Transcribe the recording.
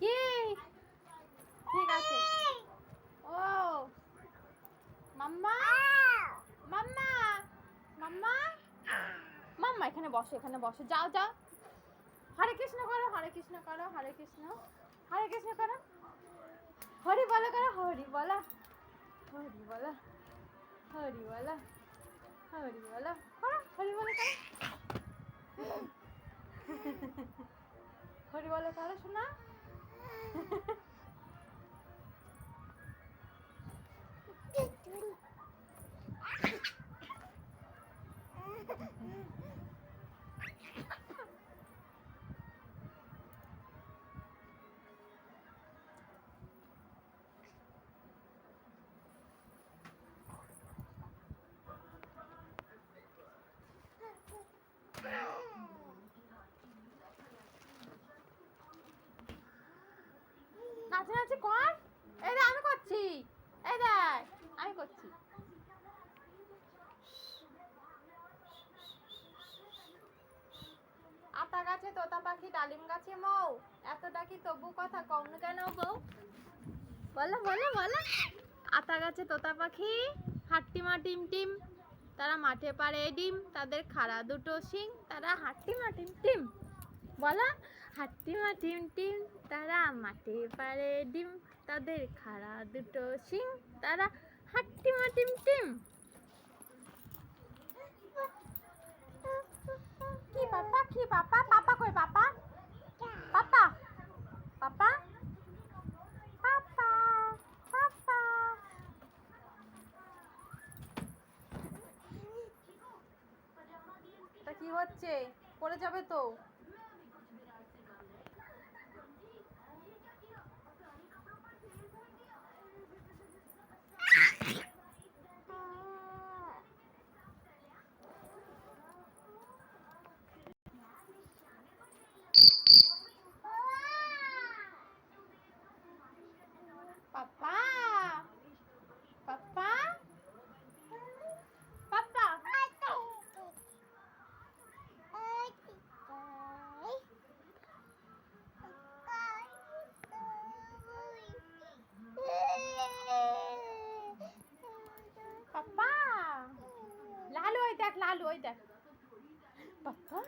কি? ঠিক আছে। ও। মাম্মা? মাম্মা? মাম্মা? মাম্মা, এখানে বসো এখানে বসো। যাও যাও। হরে কৃষ্ণ করো, হরে কৃষ্ণ করো, হরে কৃষ্ণ। হরে কৃষ্ণ করো। হরি বলো করো, হরি বলা। হরি বলা। হরি বলা। হরি বলা। করো, হরি বলো করো হরি বলো তাহলে শোনা নাচানাচি কর এই দেখ আমি করছি এই দেখ আমি করছি। আতা গাছে, তোতা পাখি, ডালিম গাছে, মৌ। এত ডাকি তবু কথা কম কেন বউ? বলো বলো বলো। আতা গাছে, তোতা পাখি হাট্টিমা টিম টিম। তারা মাঠে পারে ডিম, তাদের খাড়া দুটো শিং, তারা হাট্টিমা টিম টিম। বলা হাট্টিমা টিম টিম, তারা মাঠে পারে ডিম, তাদের খাড়া দুটো শিং, তারা হাট্টিমা টিম টিম কি পাপা কি পাপা পাপা কই পাপা পাপা পাপা পাপা পাপা তা কি হচ্ছে? পড়ে যাবে তো। পাপা কালো ওই দেখ। বাবা